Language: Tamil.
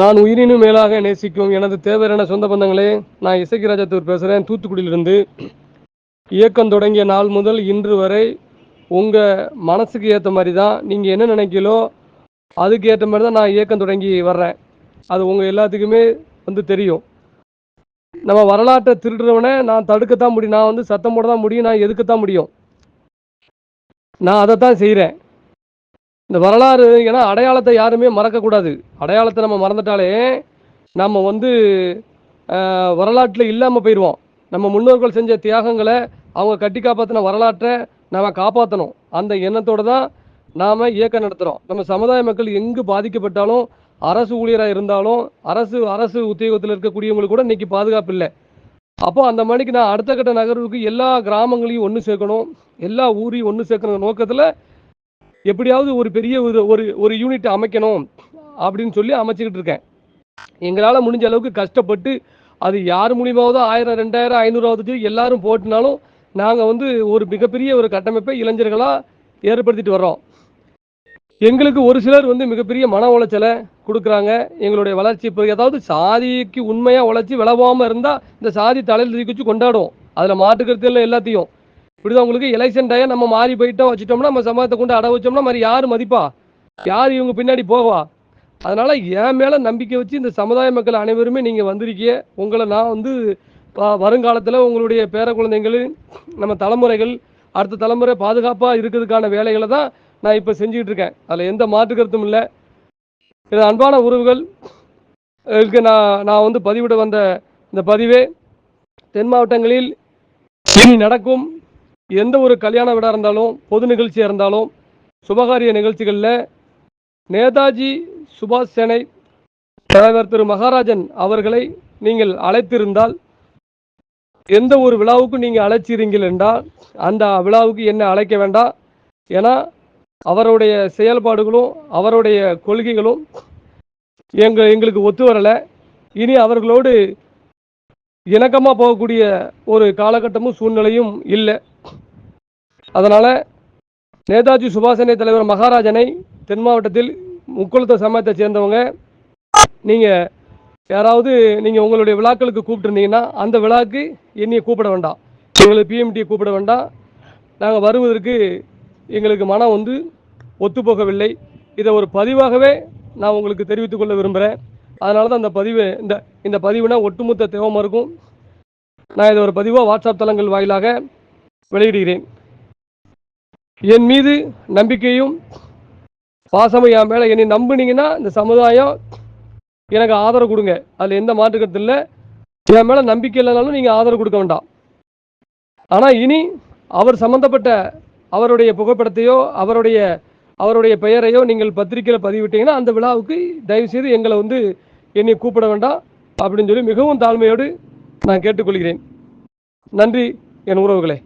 நான் உயிரினும் மேலாக நேசிக்கும் எனது தேவையான சொந்த பந்தங்களே நான் இசக்கி ராஜாத்தூர் பேசுகிறேன் தூத்துக்குடியிலிருந்து இயக்கம் தொடங்கிய நாள் முதல் இன்று வரை உங்கள் மனசுக்கு ஏற்ற மாதிரி தான் நீங்கள் என்ன நினைக்கலோ அதுக்கு ஏற்ற மாதிரி தான் நான் இயக்கம் தொடங்கி வர்றேன். அது உங்கள் எல்லாத்துக்குமே வந்து தெரியும். நம்ம வரலாற்றை திருடுறவனை நான் தடுக்கத்தான் முடியும். நான் வந்து சத்தம் போட தான் முடியும். நான் எதுக்கத்தான் முடியும்? நான் அதை தான் செய்கிறேன் இந்த வரலாறு ஏன்னா அடையாளத்தை யாருமே மறக்கக்கூடாது. அடையாளத்தை நம்ம மறந்துட்டாலே நம்ம வந்து வரலாற்றில் இல்லாமல் போயிடுவோம் நம்ம முன்னோர்கள் செஞ்ச தியாகங்களை அவங்க கட்டி காப்பாற்றின வரலாற்றை நாம் காப்பாற்றணும் அந்த எண்ணத்தோடு தான் நாம் இயக்கம் நடத்துகிறோம் நம்ம சமுதாய மக்கள் எங்கு பாதிக்கப்பட்டாலும் அரசு ஊழியராக இருந்தாலும் அரசு அரசு உத்தியோகத்தில் இருக்கக்கூடியவங்களுக்கு கூட இன்னைக்கு பாதுகாப்பு இல்லை. அப்போ அந்த மணிக்கு நான் அடுத்த கட்ட நகர்வுக்கு எல்லா கிராமங்களையும் ஒன்று சேர்க்கணும். எல்லா ஊரையும் ஒன்று சேர்க்கணும் நோக்கத்தில் எப்படியாவது ஒரு பெரிய ஒரு ஒரு ஒரு யூனிட் அமைக்கணும் அப்படின்னு சொல்லி அமைச்சிக்கிட்டு இருக்கேன். எங்களால் முடிஞ்ச அளவுக்கு கஷ்டப்பட்டு அது யார் மூலியமாவது ஆயிரம் ரெண்டாயிரம் ஐநூறாவது எல்லாரும் போட்டுனாலும் நாங்கள் வந்து ஒரு மிகப்பெரிய ஒரு கட்டமைப்பை இளைஞர்களாக ஏற்படுத்திட்டு வர்றோம். எங்களுக்கு ஒரு சிலர் வந்து மிகப்பெரிய மன உளைச்சலை கொடுக்குறாங்க. எங்களுடைய வளர்ச்சி இப்போ ஏதாவது சாதிக்கு உண்மையாக உழைச்சி விளவாமல் இருந்தால் இந்த சாதி தலையில் தூக்கி வச்சு அதில் மாட்டுக்கிறது இல்லை எல்லாத்தையும். இப்படிதான் உங்களுக்கு எலெக்ஷன் டயம் நம்ம மாறி போயிட்டோம் வச்சுட்டோம்னா நம்ம சமூகத்தை கொண்டு அட வச்சோம்னா மாதிரி யார் மதிப்பா? யார் இவங்க பின்னாடி போவா? அதனால என் மேல நம்பிக்கை வச்சு இந்த சமுதாய மக்கள் அனைவருமே நீங்க வந்திருக்கீங்க. உங்களை நான் வந்து வருங்காலத்தில் உங்களுடைய பேர குழந்தைகள் நம்ம தலைமுறைகள் அடுத்த தலைமுறை பாதுகாப்பாக இருக்கிறதுக்கான வேலைகளை தான் நான் இப்போ செஞ்சுக்கிட்டு இருக்கேன். அதில் எந்த மாற்று கருத்தும் இல்லை. இது அன்பான உறவுகள். நான் நான் வந்து பதிவிட வந்த இந்த பதிவே தென் மாவட்டங்களில் இனி நடக்கும். எந்த ஒரு கல்யாண விழா இருந்தாலும் பொது நிகழ்ச்சியாக இருந்தாலும் சுபகாரிய நிகழ்ச்சிகளில் நேதாஜி சுபாஷ் சேனை தலைவர் திரு மகாராஜன் அவர்களை நீங்கள் அழைத்திருந்தால் எந்த ஒரு விழாவுக்கும் நீங்கள் அழைச்சிருங்கள் என்றால் அந்த விழாவுக்கு என்ன அழைக்க வேண்டாம். ஏன்னா அவருடைய செயல்பாடுகளும் அவருடைய கொள்கைகளும் எங்கள் எங்களுக்கு ஒத்து வரலை. இனி அவர்களோடு இணக்கமாக போகக்கூடிய ஒரு காலகட்டமும் சூழ்நிலையும் இல்லை. அதனால் நேதாஜி சுபாஷனை தலைவர் மகாராஜனை தென் மாவட்டத்தில் முக்குளத்த சமயத்தை சேர்ந்தவங்க நீங்கள் யாராவது நீங்கள் உங்களுடைய விழாக்களுக்கு கூப்பிட்டுருந்தீங்கன்னா அந்த விழாக்கு என்னையை கூப்பிட வேண்டாம். எங்களுக்கு பிஎம்டியை கூப்பிட வேண்டாம். நாங்கள் வருவதற்கு எங்களுக்கு மனம் வந்து ஒத்துப்போகவில்லை. இதை ஒரு பதிவாகவே நான் உங்களுக்கு தெரிவித்துக்கொள்ள விரும்புகிறேன் அதனால தான் இந்த பதிவு இந்த இந்த பதிவுனா ஒட்டுமொத்த தேவமாக இருக்கும் நான் இதை ஒரு பதிவாக வாட்ஸ்அப் தளங்கள் வாயிலாக வெளியிடுகிறேன். என் மீது நம்பிக்கையும் பாசமும் என் மேலே என்னை நம்புனீங்கன்னா இந்த சமுதாயம் எனக்கு ஆதரவு கொடுங்க. அதில் எந்த மாற்று கருத்து இல்லை. என் மேலே நம்பிக்கை இல்லைனாலும் நீங்கள் ஆதரவு கொடுக்க வேண்டாம். ஆனால் இனி அவர் சம்மந்தப்பட்ட அவருடைய புகைப்படத்தையோ அவருடைய அவருடைய பெயரையோ நீங்கள் பத்திரிக்கையில் பதிவிட்டீங்கன்னா அந்த விழாவுக்கு தயவுசெய்து எங்களை வந்து என்னை கூப்பிட வேண்டாம் அப்படின்னு சொல்லி மிகவும் தாழ்மையோடு நான் கேட்டுக்கொள்கிறேன். நன்றி என் உறவுகளே.